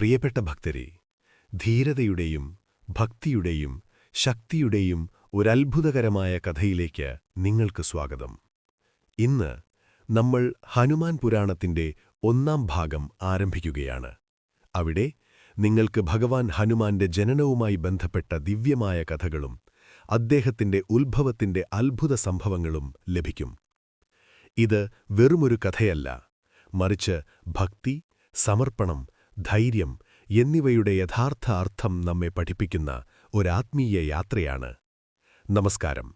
പ്രിയപ്പെട്ട ഭക്തരെ ധീരതയുടെയും ഭക്തിയുടെയും ശക്തിയുടെയും ഒരത്ഭുതകരമായ കഥയിലേക്ക് നിങ്ങൾക്ക് സ്വാഗതം. ഇന്ന് നമ്മൾ ഹനുമാൻ പുരാണത്തിന്റെ ഒന്നാം ഭാഗം ആരംഭിക്കുകയാണ്. അവിടെ നിങ്ങൾക്ക് ഭഗവാൻ ഹനുമാന്റെ ജനനവുമായി ബന്ധപ്പെട്ട ദിവ്യമായ കഥകളും അദ്ദേഹത്തിന്റെ ഉത്ഭവത്തിന്റെ അത്ഭുത സംഭവങ്ങളും ലഭിക്കും. ഇത് വെറുമൊരു കഥയല്ല മറിച്ച് ഭക്തി സമർപ്പണം ധൈര്യം എന്നിവയുടെ യഥാർത്ഥ അർത്ഥം നമ്മെ പഠിപ്പിക്കുന്ന ഒരാത്മീയ യാത്രയാണ്. നമസ്കാരം.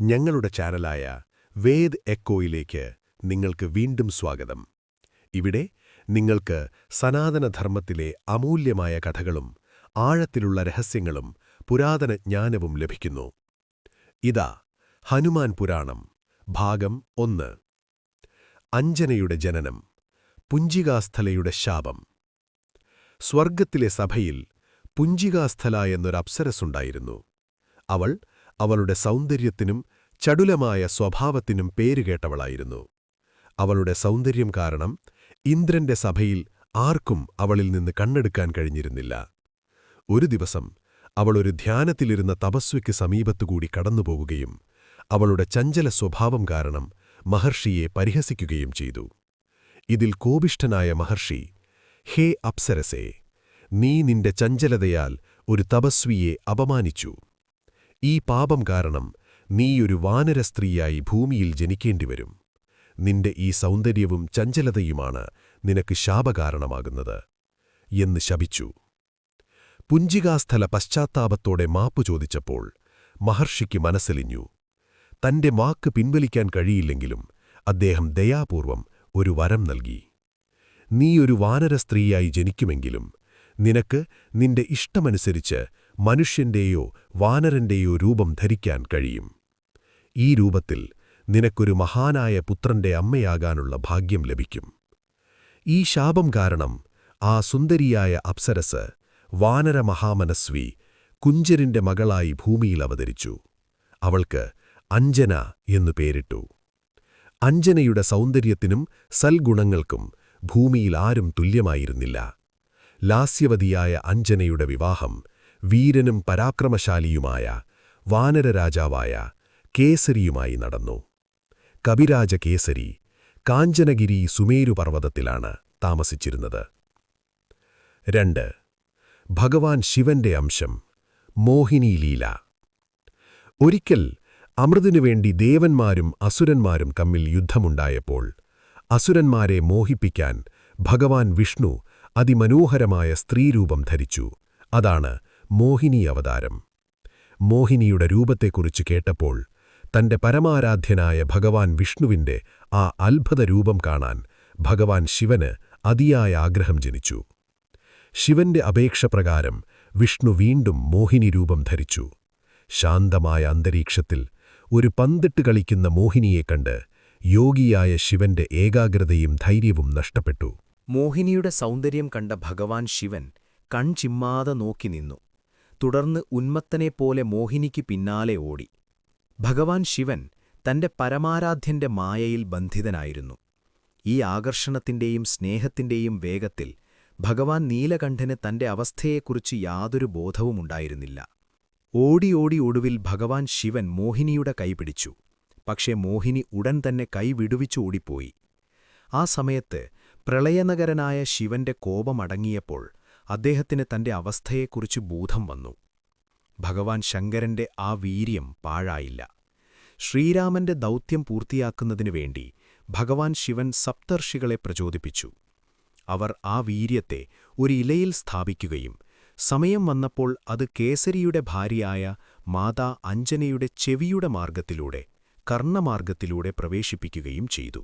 ഞങ്ങളുടെ ചാനലായ വേദ് എക്കോയിലേക്ക് നിങ്ങൾക്ക് വീണ്ടും സ്വാഗതം. ഇവിടെ നിങ്ങൾക്ക് സനാതനധർമ്മത്തിലെ അമൂല്യമായ കഥകളും ആഴത്തിലുള്ള രഹസ്യങ്ങളും പുരാതന ജ്ഞാനവും ലഭിക്കുന്നു. ഇതാ ഹനുമാൻ പുരാണം ഭാഗം ഒന്ന്. അഞ്ജനയുടെ ജനനം പുഞ്ചികാസ്ഥലയുടെ ശാപം. സ്വർഗത്തിലെ സഭയിൽ പുഞ്ചികാസ്ഥല എന്നൊരപ്സരസുണ്ടായിരുന്നു അവൾ അവളുടെ സൗന്ദര്യത്തിനും ചടുലമായ സ്വഭാവത്തിനും പേരുകേട്ടവളായിരുന്നു അവളുടെ സൗന്ദര്യം കാരണം ഇന്ദ്രന്റെ സഭയിൽ ആർക്കും അവളിൽ നിന്ന് കണ്ണെടുക്കാൻ കഴിഞ്ഞിരുന്നില്ല. ഒരു ദിവസം അവളൊരു ധ്യാനത്തിലിരുന്ന തപസ്വിക്ക് സമീപത്തുകൂടി കടന്നുപോകുകയും അവളുടെ ചഞ്ചല സ്വഭാവം കാരണം മഹർഷിയെ പരിഹസിക്കുകയും ചെയ്തു. ഇതിൽ കോപിഷ്ഠനായ മഹർഷി ഹേ അപ്സരസേ നീ നിന്റെ ചഞ്ചലതയാൽ ഒരു തപസ്വിയെ അപമാനിച്ചു. ഈ പാപം കാരണം നീയൊരു വാനരസ്ത്രീയായി ഭൂമിയിൽ ജനിക്കേണ്ടിവരും. നിന്റെ ഈ സൗന്ദര്യവും ചഞ്ചലതയുമാണ് നിനക്ക് ശാപകാരണമാകുന്നത്. എന്ന് ശപിച്ചു. പുഞ്ചികാസ്ഥല പശ്ചാത്താപത്തോടെ മാപ്പു ചോദിച്ചപ്പോൾ മഹർഷിക്ക് മനസ്സലിഞ്ഞു. തന്റെ വാക്ക് പിൻവലിക്കാൻ കഴിയില്ലെങ്കിലും അദ്ദേഹം ദയാപൂർവം ഒരു വരം നൽകി. നീ ഒരു വാനര സ്ത്രീയായി ജനിക്കുമെങ്കിലും നിനക്ക് നിന്റെ ഇഷ്ടമനുസരിച്ച് മനുഷ്യന്റെയോ വാനരന്റെയോ രൂപം ധരിക്കാൻ കഴിയും. ഈ രൂപത്തിൽ നിനക്കൊരു മഹാനായ പുത്രന്റെ അമ്മയാകാനുള്ള ഭാഗ്യം ലഭിക്കും. ഈ ശാപം കാരണം ആ സുന്ദരിയായ അപ്സരസ് വാനര മഹാമനസ്വി കുഞ്ചരിന്റെ മകളായി ഭൂമിയിൽ അവതരിച്ചു. അവൾക്ക് അഞ്ജന എന്നു പേരിട്ടു. അഞ്ജനയുടെ സൗന്ദര്യത്തിനും സൽഗുണങ്ങൾക്കും ഭൂമിയിൽ ആരും തുല്യമായിരുന്നില്ല. ലാസ്യവതിയായ അഞ്ജനയുടെ വിവാഹം വീരനും പരാക്രമശാലിയുമായ വാനരരാജാവായ കേസരിയുമായി നടന്നു. കവിരാജ കേസരി കാഞ്ചനഗിരി സുമേരുപർവതത്തിലാണ് താമസിച്ചിരുന്നത്. രണ്ട്. ഭഗവാൻ ശിവന്റെ അംശം മോഹിനി ലീല. ഒരിക്കൽ അമൃതിനുവേണ്ടി ദേവന്മാരും അസുരന്മാരും തമ്മിൽ യുദ്ധമുണ്ടായപ്പോൾ അസുരന്മാരെ മോഹിപ്പിക്കാൻ ഭഗവാൻ വിഷ്ണു അതിമനോഹരമായ സ്ത്രീരൂപം ധരിച്ചു. അതാണ് മോഹിനി അവതാരം. മോഹിനിയുടെ രൂപത്തെക്കുറിച്ച് കേട്ടപ്പോൾ തന്റെ പരമാരാധ്യനായ ഭഗവാൻ വിഷ്ണുവിന്റെ ആ അത്ഭുത രൂപം കാണാൻ ഭഗവാൻ ശിവന് അതിയായ ആഗ്രഹം ജനിച്ചു. ശിവന്റെ അപേക്ഷപ്രകാരം വിഷ്ണു വീണ്ടും മോഹിനി രൂപം ധരിച്ചു. ശാന്തമായ അന്തരീക്ഷത്തിൽ ഒരു പന്തിട്ട് കളിക്കുന്ന മോഹിനിയെ കണ്ട് യോഗിയായ ശിവന്റെ ഏകാഗ്രതയും ധൈര്യവും നഷ്ടപ്പെട്ടു. മോഹിനിയുടെ സൗന്ദര്യം കണ്ട ഭഗവാൻ ശിവൻ കൺചിമ്മാതെ നോക്കി നിന്നു. തുടർന്ന് ഉന്മത്തനെപ്പോലെ മോഹിനിക്ക് പിന്നാലെ ഓടി. ഭഗവാൻ ശിവൻ തന്റെ പരമാരാധ്യന്റെ മായയിൽ ബന്ധിതനായിരുന്നു. ഈ ആകർഷണത്തിന്റെയും സ്നേഹത്തിന്റെയും വേഗത്തിൽ ഭഗവാൻ നീലകണ്ഠന് തന്റെ അവസ്ഥയെക്കുറിച്ച് യാതൊരു ബോധവുമുണ്ടായിരുന്നില്ല. ഓടി ഓടി ഒടുവിൽ ഭഗവാൻ ശിവൻ മോഹിനിയുടെ കൈപിടിച്ചു പക്ഷേ മോഹിനി ഉടൻ തന്നെ കൈവിടുവിച്ചു ഓടിപ്പോയി. ആ സമയത്ത് പ്രളയനഗരനായ ശിവന്റെ കോപമടങ്ങിയപ്പോൾ അദ്ദേഹത്തിന് തന്റെ അവസ്ഥയെക്കുറിച്ച് ബോധം വന്നു. ഭഗവാൻ ശങ്കരന്റെ ആ വീര്യം പാഴായില്ല. ശ്രീരാമന്റെ ദൗത്യം പൂർത്തിയാക്കുന്നതിനു വേണ്ടി ഭഗവാൻ ശിവൻ സപ്തർഷികളെ പ്രചോദിപ്പിച്ചു. അവർ ആ വീര്യത്തെ ഒരു ഇലയിൽ സ്ഥാപിക്കുകയും സമയം വന്നപ്പോൾ അത് കേസരിയുടെ ഭാര്യയായ മാതാ അഞ്ജനയുടെ ചെവിയുടെ മാർഗത്തിലൂടെ കർണമാർഗത്തിലൂടെ പ്രവേശിപ്പിക്കുകയും ചെയ്തു.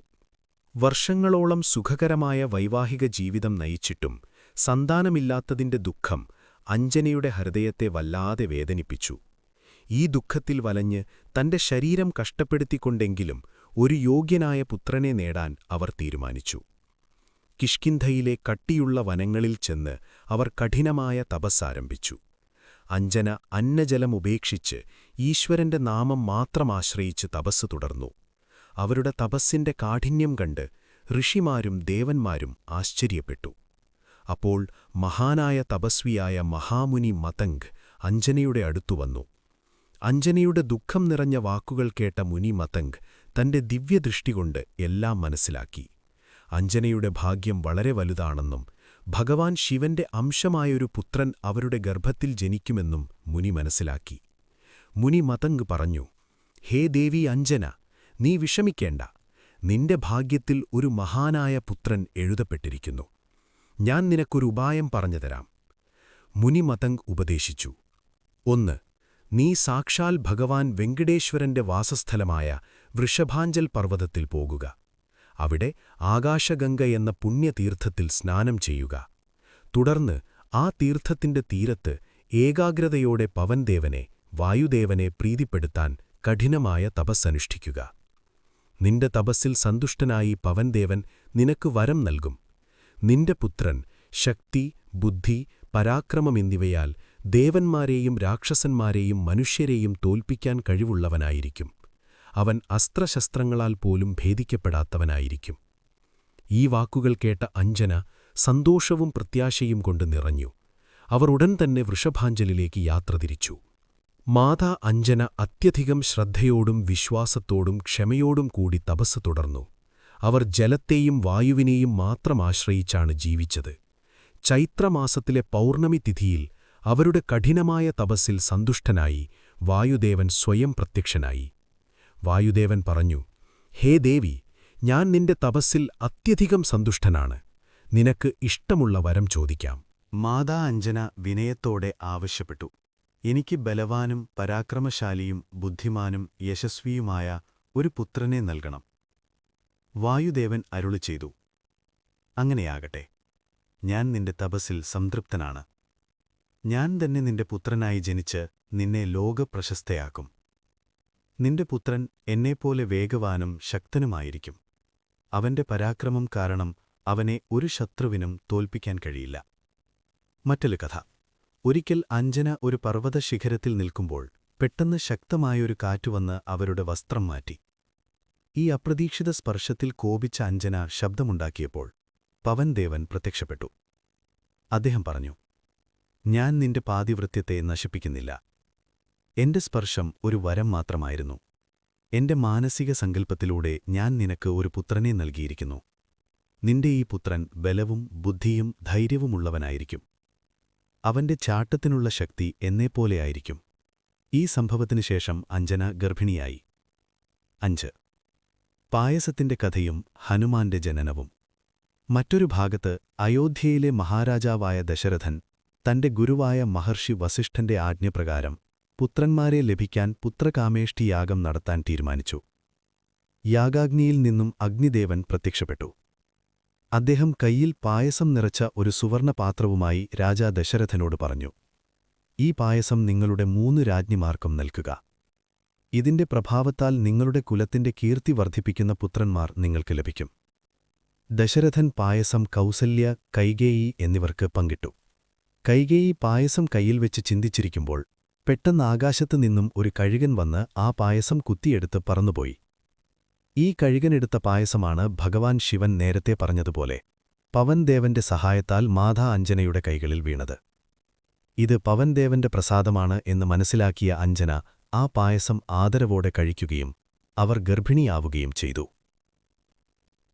വർഷങ്ങളോളം സുഖകരമായ വൈവാഹിക ജീവിതം നയിച്ചിട്ടും സന്താനമില്ലാത്തതിന്റെ ദുഃഖം അഞ്ജനയുടെ ഹൃദയത്തെ വല്ലാതെ വേദനിപ്പിച്ചു. ഈ ദുഃഖത്തിൽ വലഞ്ഞ് തന്റെ ശരീരം കഷ്ടപ്പെടുത്തിക്കൊണ്ടെങ്കിലും ഒരു യോഗ്യനായ പുത്രനെ നേടാൻ അവർ തീരുമാനിച്ചു. കിഷ്കിന്ധയിലെ കട്ടിയുള്ള വനങ്ങളിൽ ചെന്ന് അവർ കഠിനമായ തപസ്സാരംഭിച്ചു. അഞ്ജന അന്നജലം ഉപേക്ഷിച്ച് ഈശ്വരന്റെ നാമം മാത്രം ആശ്രയിച്ച് തപസ് തുടർന്നു. അവരുടെ തപസ്സിന്റെ കാഠിന്യം കണ്ട് ഋഷിമാരും ദേവന്മാരും ആശ്ചര്യപ്പെട്ടു. അപ്പോൾ മഹാനായ തപസ്വിയായ മഹാമുനി മതംഗ് അഞ്ജനയുടെ അടുത്തുവന്നു അഞ്ജനയുടെ ദുഃഖം നിറഞ്ഞ വാക്കുകൾ കേട്ട മുനി മതംഗ് തന്റെ ദിവ്യദൃഷ്ടികൊണ്ട് എല്ലാം മനസ്സിലാക്കി. അഞ്ജനയുടെ ഭാഗ്യം വളരെ വലുതാണെന്നും ഭഗവാൻ ശിവന്റെ അംശമായൊരു പുത്രൻ അവരുടെ ഗർഭത്തിൽ ജനിക്കുമെന്നും മുനി മനസ്സിലാക്കി. മുനി മതങ് പറഞ്ഞു ഹേ ദേവി അഞ്ജന നീ വിഷമിക്കേണ്ട. നിന്റെ ഭാഗ്യത്തിൽ ഒരു മഹാനായ പുത്രൻ എഴുതപ്പെട്ടിരിക്കുന്നു. ഞാൻ നിനക്കൊരു ഉപായം പറഞ്ഞുതരാം മുനി മതംഗ് ഉപദേശിച്ചു ഒന്ന് നീ സാക്ഷാൽ ഭഗവാൻ വെങ്കടേശ്വരന്റെ വാസസ്ഥലമായ വൃഷഭാഞ്ചൽ പർവതത്തിൽ പോകുക. അവിടെ ആകാശഗംഗ എന്ന പുണ്യതീർത്ഥത്തിൽ സ്നാനം ചെയ്യുക. തുടർന്ന് ആ തീർത്ഥത്തിന്റെ തീരത്ത് ഏകാഗ്രതയോടെ പവൻദേവനെ വായുദേവനെ പ്രീതിപ്പെടുത്താൻ കഠിനമായ തപസ്സനുഷ്ഠിക്കുക. നിന്റെ തപസ്സിൽ സന്തുഷ്ടനായി പവൻദേവൻ നിനക്ക് വരം നൽകും. നിന്റെ പുത്രൻ ശക്തി ബുദ്ധി പരാക്രമം എന്നിവയാൽ ദേവന്മാരെയും രാക്ഷസന്മാരെയും മനുഷ്യരെയും തോൽപ്പിക്കാൻ കഴിവുള്ളവനായിരിക്കും. അവൻ അസ്ത്രശസ്ത്രങ്ങളാൽ പോലും ഭേദിക്കപ്പെടാത്തവനായിരിക്കും. ഈ വാക്കുകൾ കേട്ട അഞ്ജന സന്തോഷവും പ്രത്യാശയും കൊണ്ട് നിറഞ്ഞു. അവർ ഉടൻ തന്നെ വൃഷഭാഞ്ജലിലേക്ക് യാത്ര തിരിച്ചു. മാതാ അഞ്ജന അത്യധികം ശ്രദ്ധയോടും വിശ്വാസത്തോടും ക്ഷമയോടും കൂടി തപസ് തുടർന്നു. അവർ ജലത്തെയും വായുവിനെയും മാത്രം ആശ്രയിച്ചാണ് ജീവിച്ചത്. ചൈത്രമാസത്തിലെ പൗർണമി തിഥിയിൽ അവരുടെ കഠിനമായ തപസ്സിൽ സന്തുഷ്ടനായി വായുദേവൻ സ്വയം പ്രത്യക്ഷനായി. വായുദേവൻ പറഞ്ഞു ഹേ ദേവി ഞാൻ നിന്റെ തപസ്സിൽ അത്യധികം സന്തുഷ്ടനാണ്. നിനക്ക് ഇഷ്ടമുള്ള വരം ചോദിക്കാം. മാതാ അഞ്ജന വിനയത്തോടെ ആവശ്യപ്പെട്ടു. എനിക്ക് ബലവാനും പരാക്രമശാലിയും ബുദ്ധിമാനും യശസ്വിയുമായ ഒരു പുത്രനെ നൽകണം. വായുദേവൻ അരുളി ചെയ്തു അങ്ങനെയാകട്ടെ ഞാൻ നിന്റെ തപസ്സിൽ സംതൃപ്തനാണ്. ഞാൻ തന്നെ നിന്റെ പുത്രനായി ജനിച്ച് നിന്നെ ലോകപ്രശസ്തയാക്കും. നിന്റെ പുത്രൻ എന്നെപ്പോലെ വേഗവാനും ശക്തനുമായിരിക്കും. അവന്റെ പരാക്രമം കാരണം അവനെ ഒരു ശത്രുവിനും തോൽപ്പിക്കാൻ കഴിയില്ല. മറ്റൊരു കഥ. ഒരിക്കൽ അഞ്ജന ഒരു പർവത ശിഖരത്തിൽ നിൽക്കുമ്പോൾ പെട്ടെന്ന് ശക്തമായൊരു കാറ്റുവന്ന് അവരുടെ വസ്ത്രം മാറ്റി. ഈ അപ്രതീക്ഷിത സ്പർശത്തിൽ കോപിച്ച അഞ്ജന ശബ്ദമുണ്ടാക്കിയപ്പോൾ പവൻദേവൻ പ്രത്യക്ഷപ്പെട്ടു. അദ്ദേഹം പറഞ്ഞു ഞാൻ നിന്റെ പാതിവൃത്യത്തെ നശിപ്പിക്കുന്നില്ല. എന്റെ സ്പർശം ഒരു വരം മാത്രമായിരുന്നു. എന്റെ മാനസിക സങ്കല്പത്തിലൂടെ ഞാൻ നിനക്ക് ഒരു പുത്രനെ നൽകിയിരിക്കുന്നു. നിന്റെ ഈ പുത്രൻ ബലവും ബുദ്ധിയും ധൈര്യവുമുള്ളവനായിരിക്കും. അവന്റെ ചാട്ടത്തിനുള്ള ശക്തി എന്നെപ്പോലെയായിരിക്കും ഈ സംഭവത്തിനു ശേഷം അഞ്ജന ഗർഭിണിയായി. അഞ്ച്. പായസത്തിന്റെ കഥയും ഹനുമാന്റെ ജനനവും. മറ്റൊരു ഭാഗത്ത് അയോധ്യയിലെ മഹാരാജാവായ ദശരഥൻ തന്റെ ഗുരുവായ മഹർഷി വസിഷ്ഠന്റെ ആജ്ഞപ്രകാരം പുത്രന്മാരെ ലഭിക്കാൻ പുത്രകാമേഷ്ടിയാഗം നടത്താൻ തീരുമാനിച്ചു. യാഗാഗ്നിയിൽ നിന്നും അഗ്നിദേവൻ പ്രത്യക്ഷപ്പെട്ടു. അദ്ദേഹം കയ്യിൽ പായസം നിറച്ച ഒരു സുവർണപാത്രവുമായി രാജാ ദശരഥനോട് പറഞ്ഞു ഈ പായസം നിങ്ങളുടെ മൂന്ന് രാജ്ഞിമാർക്കും നൽകുക. ഇതിന്റെ പ്രഭാവത്താൽ നിങ്ങളുടെ കുലത്തിന്റെ കീർത്തി വർദ്ധിപ്പിക്കുന്ന പുത്രന്മാർ നിങ്ങൾക്ക് ലഭിക്കും. ദശരഥൻ പായസം കൗസല്യ കൈകേയി എന്നിവർക്ക് പങ്കിട്ടു. കൈകേയി പായസം കയ്യിൽ വെച്ച് ചിന്തിച്ചിരിക്കുമ്പോൾ പെട്ടെന്ന് ആകാശത്തു നിന്നും ഒരു കഴുകൻ വന്ന് ആ പായസം കുത്തിയെടുത്ത് പറന്നുപോയി. ഈ കഴുകനെടുത്ത പായസമാണ് ഭഗവാൻ ശിവൻ നേരത്തെ പറഞ്ഞതുപോലെ പവൻദേവന്റെ സഹായത്താൽ മാതാ അഞ്ജനയുടെ കൈകളിൽ വീണത്. ഇത് പവൻദേവന്റെ പ്രസാദമാണ് എന്ന് മനസ്സിലാക്കിയ അഞ്ജന ആ പായസം ആദരവോടെ കഴിക്കുകയും അവർ ഗർഭിണിയാവുകയും ചെയ്തു.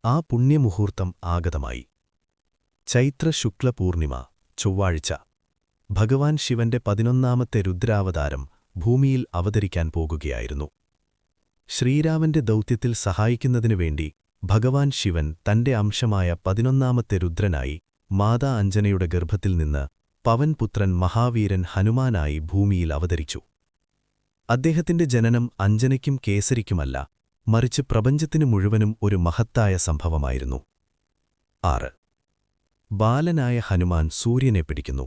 ആ പുണ്യമുഹൂർത്തം ആഗതമായി. ചൈത്ര ശുക്ലപൂർണിമ ചൊവ്വാഴ്ച. ഭഗവാൻ ശിവന്റെ പതിനൊന്നാമത്തെ രുദ്രാവതാരം ഭൂമിയിൽ അവതരിക്കാൻ പോകുകയായിരുന്നു. ശ്രീരാമന്റെ ദൗത്യത്തിൽ സഹായിക്കുന്നതിനുവേണ്ടി ഭഗവാൻ ശിവൻ തന്റെ അംശമായ പതിനൊന്നാമത്തെ രുദ്രനായി മാതാ അഞ്ജനയുടെ ഗർഭത്തിൽ നിന്ന് പവൻപുത്രൻ മഹാവീരൻ ഹനുമാനായി ഭൂമിയിൽ അവതരിച്ചു. അദ്ദേഹത്തിന്റെ ജനനം അഞ്ജനയ്ക്കും കേസരിക്കുമല്ല മറിച്ച് പ്രപഞ്ചത്തിനു മുഴുവനും ഒരു മഹത്തായ സംഭവമായിരുന്നു. ആറ്. ബാലനായ ഹനുമാൻ സൂര്യനെ പിടിക്കുന്നു.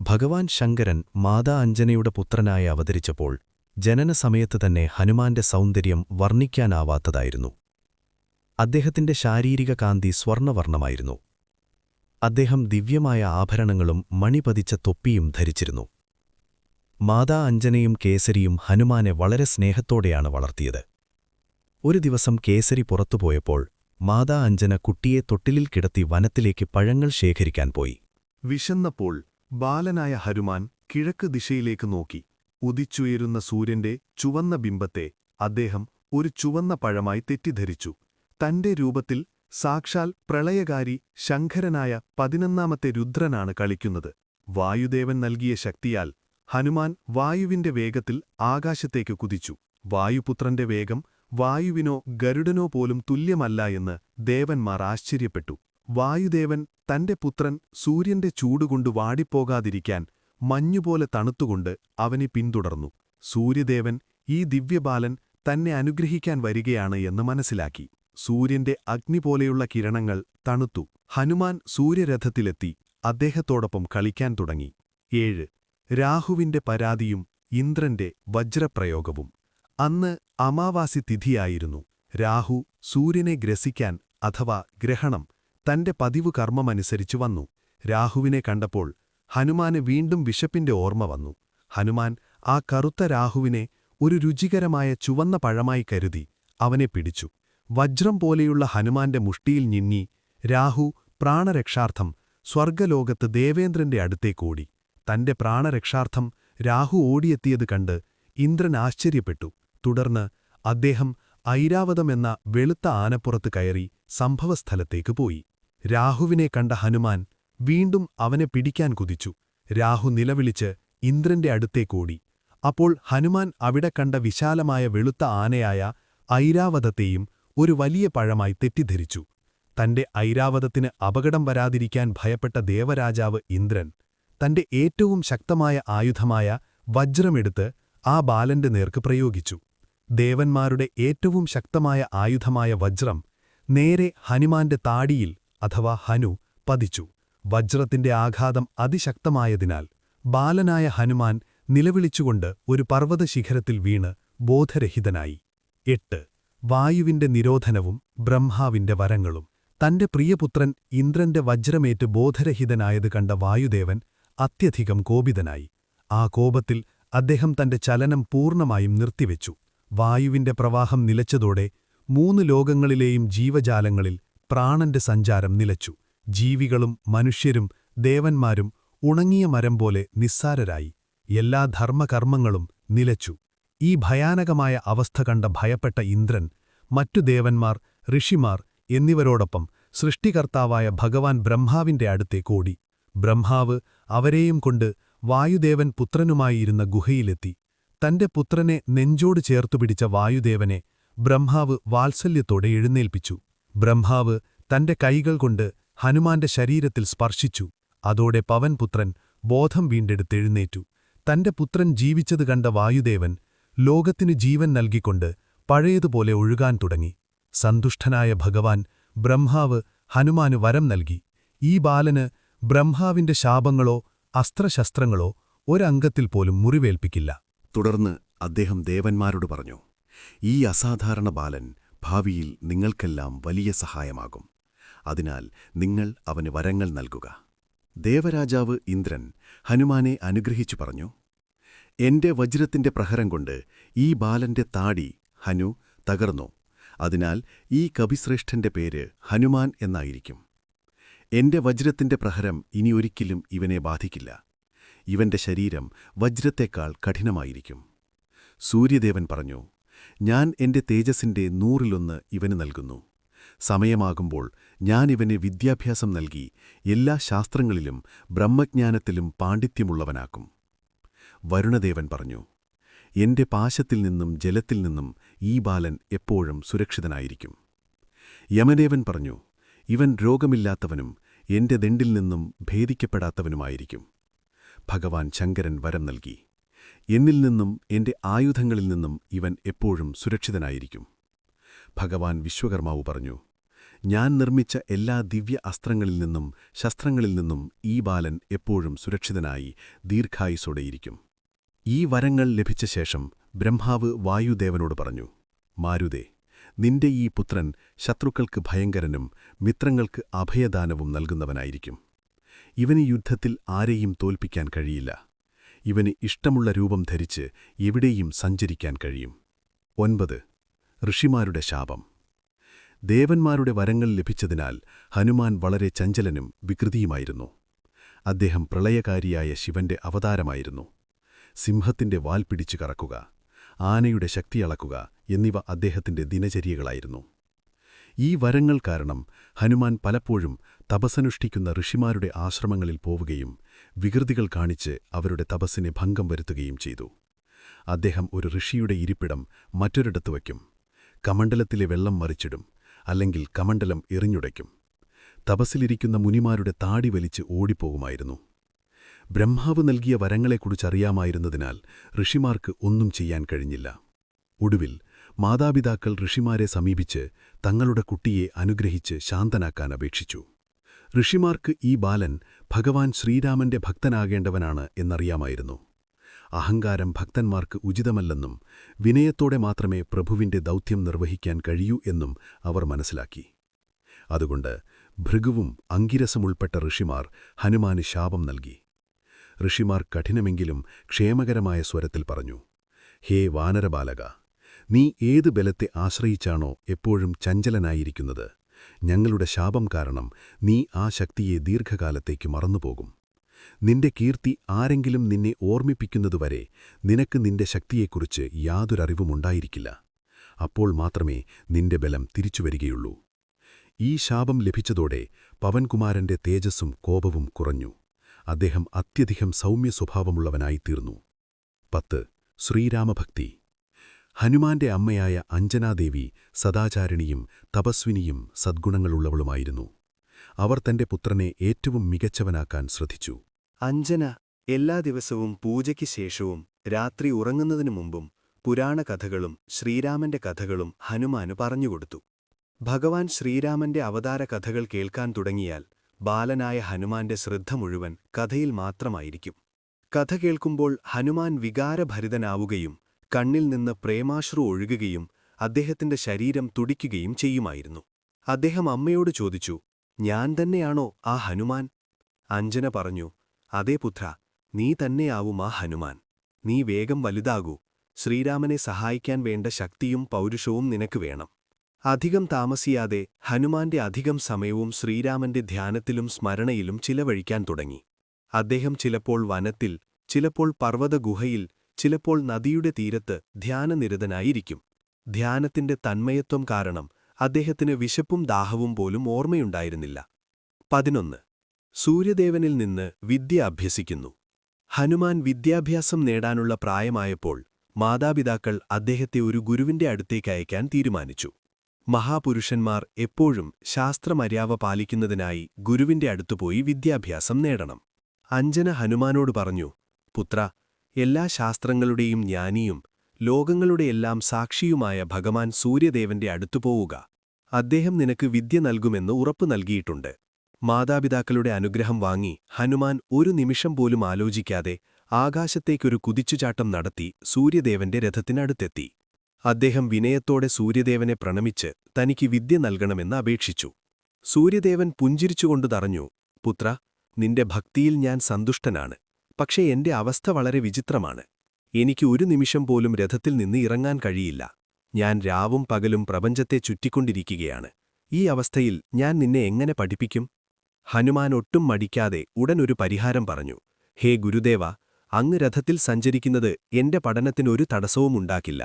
ഭഗവാൻ ശങ്കരൻ മാതാ അഞ്ജനയുടെ പുത്രനായി അവതരിച്ചപ്പോൾ ജനനസമയത്ത് തന്നെ ഹനുമാന്റെ സൗന്ദര്യം വർണിക്കാനാവാത്തതായിരുന്നു. അദ്ദേഹത്തിന്റെ ശാരീരിക കാന്തി സ്വർണവർണമായിരുന്നു. അദ്ദേഹം ദിവ്യമായ ആഭരണങ്ങളും മണിപതിച്ച തൊപ്പിയും ധരിച്ചിരുന്നു. മാതാ അഞ്ജനയും കേസരിയും ഹനുമാനെ വളരെ സ്നേഹത്തോടെയാണ് വളർത്തിയത്. ഒരു ദിവസം കേസരി പുറത്തുപോയപ്പോൾ മാതാ അഞ്ജന കുട്ടിയെ തൊട്ടിലിൽ കിടത്തി വനത്തിലേക്ക് പഴങ്ങൾ ശേഖരിക്കാൻ പോയി. വിശന്നപ്പോൾ ബാലനായ ഹനുമാൻ കിഴക്ക് ദിശയിലേക്ക് നോക്കി. ഉദിച്ചുയരുന്ന സൂര്യന്റെ ചുവന്ന ബിംബത്തെ അദ്ദേഹം ഒരു ചുവന്ന പഴമായി തെറ്റിദ്ധരിച്ചു. തന്റെ രൂപത്തിൽ സാക്ഷാൽ പ്രളയകാരി ശങ്കരനായ പതിനൊന്നാമത്തെ രുദ്രനാണ് കളിക്കുന്നത്. വായുദേവൻ നൽകിയ ശക്തിയാൽ ഹനുമാൻ വായുവിന്റെ വേഗത്തിൽ ആകാശത്തേക്ക് കുതിച്ചു. വായുപുത്രന്റെ വേഗം വായുവിനോ ഗരുഡനോ പോലും തുല്യമല്ല എന്ന് ദേവന്മാർ ആശ്ചര്യപ്പെട്ടു. വായുദേവൻ തന്റെ പുത്രൻ സൂര്യന്റെ ചൂടുകൊണ്ട് വാടിപ്പോകാതിരിക്കാൻ മഞ്ഞുപോലെ തണുത്തുകൊണ്ട് അവനെ പിന്തുടർന്നു. സൂര്യദേവൻ ഈ ദിവ്യബാലൻ തന്നെ അനുഗ്രഹിക്കാൻ വരികയാണ് എന്ന് മനസ്സിലാക്കി. സൂര്യന്റെ അഗ്നി പോലെയുള്ള കിരണങ്ങൾ തണുത്തു. ഹനുമാൻ സൂര്യരഥത്തിലെത്തി അദ്ദേഹത്തോടൊപ്പം കളിക്കാൻ തുടങ്ങി. ഏഴ്. രാഹുവിന്റെ പരാതിയും ഇന്ദ്രന്റെ വജ്രപ്രയോഗവും. അന്ന് അമാവാസി തിഥിയായിരുന്നു. രാഹു സൂര്യനെ ഗ്രസിക്കാൻ അഥവാ ഗ്രഹണം തന്റെ പതിവ് കർമ്മമനുസരിച്ചു വന്നു. രാഹുവിനെ കണ്ടപ്പോൾ ഹനുമാന് വീണ്ടും വിശപ്പിന്റെ ഓർമ്മ വന്നു. ഹനുമാൻ ആ കറുത്ത രാഹുവിനെ ഒരു രുചികരമായ ചുവന്ന പഴമായി കരുതി അവനെ പിടിച്ചു. വജ്രം പോലെയുള്ള ഹനുമാന്റെ മുഷ്ടിയിൽ ഞിന്നി രാഹു പ്രാണരക്ഷാർത്ഥം സ്വർഗലോകത്ത് ദേവേന്ദ്രന്റെ അടുത്തേക്കോടി തന്റെ പ്രാണരക്ഷാർത്ഥം രാഹു ഓടിയെത്തിയത് കണ്ട് ഇന്ദ്രൻ ആശ്ചര്യപ്പെട്ടു. തുടർന്ന് അദ്ദേഹം ഐരാവതമെന്ന വെളുത്ത ആനപ്പുറത്ത് കയറി സംഭവസ്ഥലത്തേക്ക് പോയി. രാഹുവിനെ കണ്ട ഹനുമാൻ വീണ്ടും അവനെ പിടിക്കാൻ കുതിച്ചു. രാഹു നിലവിളിച്ച് ഇന്ദ്രന്റെ അടുത്തേക്കോടി അപ്പോൾ ഹനുമാൻ അവിടെ കണ്ട വിശാലമായ വെളുത്ത ആനയായ ഐരാവതത്തെയും ഒരു വലിയ പഴമായി തെറ്റിദ്ധരിച്ചു. തന്റെ ഐരാവതത്തിന് അപകടം വരാതിരിക്കാൻ ഭയപ്പെട്ട ദേവരാജാവ് ഇന്ദ്രൻ തന്റെ ഏറ്റവും ശക്തമായ ആയുധമായ വജ്രമെടുത്ത് ആ ബാലന്റെ നേർക്ക് പ്രയോഗിച്ചു. ദേവന്മാരുടെ ഏറ്റവും ശക്തമായ ആയുധമായ വജ്രം നേരെ ഹനുമാന്റെ താടിയിൽ അഥവാ ഹനു പതിച്ചു. വജ്രത്തിന്റെ ആഘാതം അതിശക്തമായതിനാൽ ബാലനായ ഹനുമാൻ നിലവിളിച്ചുകൊണ്ട് ഒരു പർവതശിഖരത്തിൽ വീണ് ബോധരഹിതനായി. എട്ട്. വായുവിന്റെ നിരോധനവും ബ്രഹ്മാവിന്റെ വരങ്ങളും. തന്റെ പ്രിയപുത്രൻ ഇന്ദ്രന്റെ വജ്രമേറ്റ് ബോധരഹിതനായത് കണ്ട വായുദേവൻ അത്യധികം കോപിതനായി. ആ കോപത്തിൽ അദ്ദേഹം തന്റെ ചലനം പൂർണമായും നിർത്തിവെച്ചു. വായുവിന്റെ പ്രവാഹം നിലച്ചതോടെ മൂന്ന് ലോകങ്ങളിലെയും ജീവജാലങ്ങളിൽ പ്രാണന്റെ സഞ്ചാരം നിലച്ചു. ജീവികളും മനുഷ്യരും ദേവന്മാരും ഉണങ്ങിയ മരം പോലെ നിസ്സാരരായി. എല്ലാ ധർമ്മകർമ്മങ്ങളും നിലച്ചു. ഈ ഭയാനകമായ അവസ്ഥ കണ്ട ഭയപ്പെട്ട ഇന്ദ്രൻ മറ്റു ദേവന്മാർ ഋഷിമാർ എന്നിവരോടൊപ്പം സൃഷ്ടികർത്താവായ ഭഗവാൻ ബ്രഹ്മാവിന്റെ അടുത്തേക്കോടി ബ്രഹ്മാവ് അവരെയും കൊണ്ട് വായുദേവൻ പുത്രനുമായിരുന്ന ഗുഹയിലെത്തി. തന്റെ പുത്രനെ നെഞ്ചോട് ചേർത്തുപിടിച്ച വായുദേവനെ ബ്രഹ്മാവ് വാത്സല്യത്തോടെ എഴുന്നേൽപ്പിച്ചു. ബ്രഹ്മാവ് തന്റെ കൈകൾ കൊണ്ട് ഹനുമാന്റെ ശരീരത്തിൽ സ്പർശിച്ചു. അതോടെ പവൻപുത്രൻ ബോധം വീണ്ടെടുത്തെഴുന്നേറ്റു തന്റെ പുത്രൻ ജീവിച്ചത് കണ്ട വായുദേവൻ ലോകത്തിനു ജീവൻ നൽകിക്കൊണ്ട് പഴയതുപോലെ ഒഴുകാൻ തുടങ്ങി. സന്തുഷ്ടനായ ഭഗവാൻ ബ്രഹ്മാവ് ഹനുമാന് വരം നൽകി. ഈ ബാലന് ബ്രഹ്മാവിന്റെ ശാപങ്ങളോ അസ്ത്രശസ്ത്രങ്ങളോ ഒരംഗത്തിൽ പോലും മുറിവേൽപ്പിക്കില്ല. തുടർന്ന് അദ്ദേഹം ദേവന്മാരോട് പറഞ്ഞു ഈ അസാധാരണ ബാലൻ ഭാവിയിൽ നിങ്ങൾക്കെല്ലാം വലിയ സഹായമാകും. അതിനാൽ നിങ്ങൾ അവന് വരങ്ങൾ നൽകുക. ദേവരാജാവ് ഇന്ദ്രൻ ഹനുമാനെ അനുഗ്രഹിച്ചു പറഞ്ഞു എന്റെ വജ്രത്തിന്റെ പ്രഹരം കൊണ്ട് ഈ ബാലന്റെ താടി ഹനു തകർന്നു. അതിനാൽ ഈ കവിശ്രേഷ്ഠന്റെ പേര് ഹനുമാൻ എന്നായിരിക്കും. എന്റെ വജ്രത്തിന്റെ പ്രഹരം ഇനി ഒരിക്കലും ഇവനെ ബാധിക്കില്ല. ഇവന്റെ ശരീരം വജ്രത്തേക്കാൾ കഠിനമായിരിക്കും. സൂര്യദേവൻ പറഞ്ഞു ഞാൻ എന്റെ തേജസ്സിന്റെ നൂറിലൊന്ന് ഇവന് നൽകുന്നു. സമയമാകുമ്പോൾ ഞാൻ ഇവന് വിദ്യാഭ്യാസം നൽകി എല്ലാ ശാസ്ത്രങ്ങളിലും ബ്രഹ്മജ്ഞാനത്തിലും പാണ്ഡിത്യമുള്ളവനാക്കും. വരുണദേവൻ പറഞ്ഞു എന്റെ പാശത്തിൽ നിന്നും ജലത്തിൽ നിന്നും ഈ ബാലൻ എപ്പോഴും സുരക്ഷിതനായിരിക്കും. യമദേവൻ പറഞ്ഞു ഇവൻ രോഗമില്ലാത്തവനും എന്റെ ദണ്ടിൽ നിന്നും ഭേദിക്കപ്പെടാത്തവനുമായിരിക്കും. ഭഗവാൻ ശങ്കരൻ വരം നൽകി എന്നിൽ നിന്നും എന്റെ ആയുധങ്ങളിൽ നിന്നും ഇവൻ എപ്പോഴും സുരക്ഷിതനായിരിക്കും. ഭഗവാൻ വിശ്വകർമാവ് പറഞ്ഞു ഞാൻ നിർമ്മിച്ച എല്ലാ ദിവ്യ അസ്ത്രങ്ങളിൽ നിന്നും ശസ്ത്രങ്ങളിൽ നിന്നും ഈ ബാലൻ എപ്പോഴും സുരക്ഷിതനായി ദീർഘായുസോടെയിരിക്കും ഈ വരങ്ങൾ ലഭിച്ച ശേഷം ബ്രഹ്മാവ് വായുദേവനോട് പറഞ്ഞു മാരുതേ നിന്റെ ഈ പുത്രൻ ശത്രുക്കൾക്ക് ഭയങ്കരനും മിത്രങ്ങൾക്ക് അഭയദാനവും നൽകുന്നവനായിരിക്കും. ഇവന് യുദ്ധത്തിൽ ആരെയും തോൽപ്പിക്കാൻ കഴിയില്ല. ഇവന് ഇഷ്ടമുള്ള രൂപം ധരിച്ച് എവിടെയും സഞ്ചരിക്കാൻ കഴിയും. ഒൻപത്. ഋഷിമാരുടെ ശാപം. ദേവന്മാരുടെ വരങ്ങൾ ലഭിച്ചതിനാൽ ഹനുമാൻ വളരെ ചഞ്ചലനും വികൃതിയുമായിരുന്നു. അദ്ദേഹം പ്രളയകാരിയായ ശിവന്റെ അവതാരമായിരുന്നു. സിംഹത്തിന്റെ വാൽ പിടിച്ചു കറക്കുക ആനയുടെ ശക്തി അളക്കുക എന്നിവ അദ്ദേഹത്തിന്റെ ദിനചര്യകളായിരുന്നു. ഈ വരങ്ങൾ കാരണം ഹനുമാൻ പലപ്പോഴും തപസ്സനുഷ്ഠിക്കുന്ന ഋഷിമാരുടെ ആശ്രമങ്ങളിൽ പോവുകയും വികൃതികൾ കാണിച്ച് അവരുടെ തപസ്സിനെ ഭംഗം വരുത്തുകയും ചെയ്തു. അദ്ദേഹം ഒരു ഋഷിയുടെ ഇരിപ്പിടം മറ്റൊരിടത്ത് വയ്ക്കും. കമണ്ഡലത്തിലെ വെള്ളം മറിച്ചിടും അല്ലെങ്കിൽ കമണ്ഡലം എറിഞ്ഞുടയ്ക്കും. തപസ്സിലിരിക്കുന്ന മുനിമാരുടെ താടി വലിച്ച് ഓടിപ്പോകുമായിരുന്നു. ബ്രഹ്മാവ് നൽകിയ വരങ്ങളെക്കുറിച്ചറിയാമായിരുന്നതിനാൽ ഋഷിമാർക്ക് ഒന്നും ചെയ്യാൻ കഴിഞ്ഞില്ല. ഒടുവിൽ മാതാപിതാക്കൾ ഋഷിമാരെ സമീപിച്ച് തങ്ങളുടെ കുട്ടിയെ അനുഗ്രഹിച്ച് ശാന്തനാക്കാൻ അപേക്ഷിച്ചു. ഋഷിമാർക്ക് ഈ ബാലൻ ഭഗവാൻ ശ്രീരാമന്റെ ഭക്തനാകേണ്ടവനാണ് എന്നറിയാമായിരുന്നു. അഹങ്കാരം ഭക്തന്മാർക്ക് ഉചിതമല്ലെന്നും വിനയത്തോടെ മാത്രമേ പ്രഭുവിന്റെ ദൗത്യം നിർവഹിക്കാൻ കഴിയൂ എന്നും അവർ മനസ്സിലാക്കി. അതുകൊണ്ട് ഭൃഗുവും അങ്കിരസമുൾപ്പെട്ട ഋഷിമാർ ഹനുമാന് ശാപം നൽകി. ഋഷിമാർ കഠിനമെങ്കിലും ക്ഷേമകരമായ സ്വരത്തിൽ പറഞ്ഞു ഹേ വാനരബാലക നീ ഏത് ബലത്തെ ആശ്രയിച്ചാണോ എപ്പോഴും ചഞ്ചലനായിരിക്കുന്നത്? ഞങ്ങളുടെ ശാപം കാരണം നീ ആ ശക്തിയെ ദീർഘകാലത്തേക്ക് മറന്നുപോകും. നിന്റെ കീർത്തി ആരെങ്കിലും നിന്നെ ഓർമ്മിപ്പിക്കുന്നതുവരെ നിനക്ക് നിന്റെ ശക്തിയെക്കുറിച്ച് യാതൊരറിവുമുണ്ടായിരിക്കില്ല. അപ്പോൾ മാത്രമേ നിന്റെ ബലം തിരിച്ചുവരികയുള്ളൂ. ഈ ശാപം ലഭിച്ചതോടെ പവൻകുമാരന്റെ തേജസ്സും കോപവും കുറഞ്ഞു. അദ്ദേഹം അത്യധികം സൗമ്യ സ്വഭാവമുള്ളവനായിത്തീർന്നു പത്ത് ശ്രീരാമഭക്തി. ഹനുമാന്റെ അമ്മയായ അഞ്ജനാദേവി സദാചാരിണിയും തപസ്വിനിയും സദ്ഗുണങ്ങളുള്ളവളുമായിരുന്നു. അവർ തന്റെ പുത്രനെ ഏറ്റവും മികച്ചവനാക്കാൻ ശ്രദ്ധിച്ചു. അഞ്ജന എല്ലാ ദിവസവും പൂജയ്ക്ക് ശേഷവും രാത്രി ഉറങ്ങുന്നതിനു മുമ്പും പുരാണ കഥകളും ശ്രീരാമന്റെ കഥകളും ഹനുമാന് പറഞ്ഞുകൊടുത്തു. ഭഗവാൻ ശ്രീരാമന്റെ അവതാര കഥകൾ കേൾക്കാൻ തുടങ്ങിയാൽ ബാലനായ ഹനുമാന്റെ ശ്രദ്ധ മുഴുവൻ കഥയിൽ മാത്രമായിരിക്കും. കഥ കേൾക്കുമ്പോൾ ഹനുമാൻ വികാരഭരിതനാവുകയും കണ്ണിൽ നിന്ന് പ്രേമാശ്രു ഒഴുകുകയും അദ്ദേഹത്തിന്റെ ശരീരം തുടിക്കുകയും ചെയ്യുമായിരുന്നു. അദ്ദേഹം അമ്മയോട് ചോദിച്ചു ഞാൻ തന്നെയാണോ ആ ഹനുമാൻ? അഞ്ജന പറഞ്ഞു അതേ പുത്ര നീ തന്നെയാവും ആ ഹനുമാൻ. നീ വേഗം വലുതാകൂ. ശ്രീരാമനെ സഹായിക്കാൻ വേണ്ട ശക്തിയും പൗരുഷവും നിനക്ക് വേണം. അധികം താമസിയാതെ ഹനുമാന്റെ അധികം സമയവും ശ്രീരാമന്റെ ധ്യാനത്തിലും സ്മരണയിലും ചിലവഴിക്കാൻ തുടങ്ങി. അദ്ദേഹം ചിലപ്പോൾ വനത്തിൽ ചിലപ്പോൾ പർവതഗുഹയിൽ ചിലപ്പോൾ നദിയുടെ തീരത്ത് ധ്യാനനിരതനായിരിക്കും. ധ്യാനത്തിന്റെ തന്മയത്വം കാരണം അദ്ദേഹത്തിന് വിശപ്പും ദാഹവും പോലും ഓർമ്മയുണ്ടായിരുന്നില്ല. പതിനൊന്ന്. സൂര്യദേവനിൽ നിന്ന് വിദ്യ അഭ്യസിക്കുന്നു. ഹനുമാൻ വിദ്യാഭ്യാസം നേടാനുള്ള പ്രായമായപ്പോൾ മാതാപിതാക്കൾ അദ്ദേഹത്തെ ഒരു ഗുരുവിന്റെ അടുത്തേക്ക് അയക്കാൻ തീരുമാനിച്ചു. മഹാപുരുഷന്മാർ എപ്പോഴും ശാസ്ത്രമര്യാവ പാലിക്കുന്നതിനായി ഗുരുവിന്റെ അടുത്തുപോയി വിദ്യാഭ്യാസം നേടണം. അഞ്ജന ഹനുമാനോട് പറഞ്ഞു പുത്ര എല്ലാ ശാസ്ത്രങ്ങളുടെയും ജ്ഞാനിയും ലോകങ്ങളുടെയെല്ലാം സാക്ഷിയുമായ ഭഗവാൻ സൂര്യദേവന്റെ അടുത്തുപോവുക അദ്ദേഹം നിനക്ക് വിദ്യ നൽകുമെന്ന് ഉറപ്പു നൽകിയിട്ടുണ്ട്. മാതാപിതാക്കളുടെ അനുഗ്രഹം വാങ്ങി ഹനുമാൻ ഒരു നിമിഷം പോലും ആലോചിക്കാതെ ആകാശത്തേക്കൊരു കുതിച്ചുചാട്ടം നടത്തി സൂര്യദേവന്റെ രഥത്തിനടുത്തെത്തി. അദ്ദേഹം വിനയത്തോടെ സൂര്യദേവനെ പ്രണമിച്ച് തനിക്ക് വിദ്യ നൽകണമെന്ന് അപേക്ഷിച്ചു. സൂര്യദേവൻ പുഞ്ചിരിച്ചുകൊണ്ടു തറഞ്ഞു പുത്ര നിന്റെ ഭക്തിയിൽ ഞാൻ സന്തുഷ്ടനാണ്. പക്ഷേ എന്റെ അവസ്ഥ വളരെ വിചിത്രമാണ്. എനിക്ക് ഒരു നിമിഷം പോലും രഥത്തിൽ നിന്ന് ഇറങ്ങാൻ കഴിയില്ല. ഞാൻ രാവും പകലും പ്രപഞ്ചത്തെ ചുറ്റിക്കൊണ്ടിരിക്കുകയാണ്. ഈ അവസ്ഥയിൽ ഞാൻ നിന്നെ എങ്ങനെ പഠിപ്പിക്കും? ഹനുമാൻ ഒട്ടും മടിക്കാതെ ഉടൻ ഒരു പരിഹാരം പറഞ്ഞു. ഹേ ഗുരുദേവ അങ്ങ് രഥത്തിൽ സഞ്ചരിക്കുന്നത് എന്റെ പഠനത്തിനൊരു തടസ്സവും ഉണ്ടാക്കില്ല.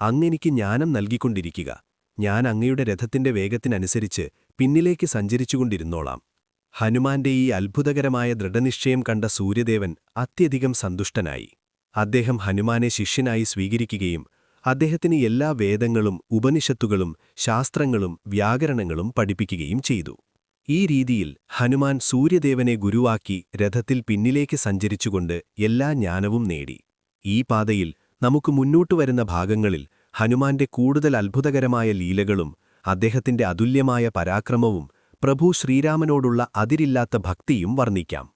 അങ്ങെനിക്ക് ജ്ഞാനം നൽകിക്കൊണ്ടിരിക്കുക. ഞാൻ അങ്ങയുടെ രഥത്തിന്റെ വേഗത്തിനനുസരിച്ച് പിന്നിലേക്ക് സഞ്ചരിച്ചുകൊണ്ടിരുന്നോളാം. ഹനുമാന്റെ ഈ അത്ഭുതകരമായ ദൃഢനിശ്ചയം കണ്ട സൂര്യദേവൻ അത്യധികം സന്തുഷ്ടനായി. അദ്ദേഹം ഹനുമാനെ ശിഷ്യനായി സ്വീകരിക്കുകയും അദ്ദേഹത്തിന് എല്ലാ വേദങ്ങളും ഉപനിഷത്തുകളും ശാസ്ത്രങ്ങളും വ്യാകരണങ്ങളും പഠിപ്പിക്കുകയും ചെയ്തു. ഈ രീതിയിൽ ഹനുമാൻ സൂര്യദേവനെ ഗുരുവാക്കി രഥത്തിൽ പിന്നിലേക്ക് സഞ്ചരിച്ചുകൊണ്ട് എല്ലാ ജ്ഞാനവും നേടി. ഈ പാതയിൽ നമുക്ക് മുന്നോട്ടു വരുന്ന ഭാഗങ്ങളിൽ ഹനുമാന്റെ കൂടുതൽ അത്ഭുതകരമായ ലീലകളും അദ്ദേഹത്തിന്റെ അതുല്യമായ പരാക്രമവും പ്രഭു ശ്രീരാമനോടുള്ള അതിരില്ലാത്ത ഭക്തിയും വർണിക്കാം.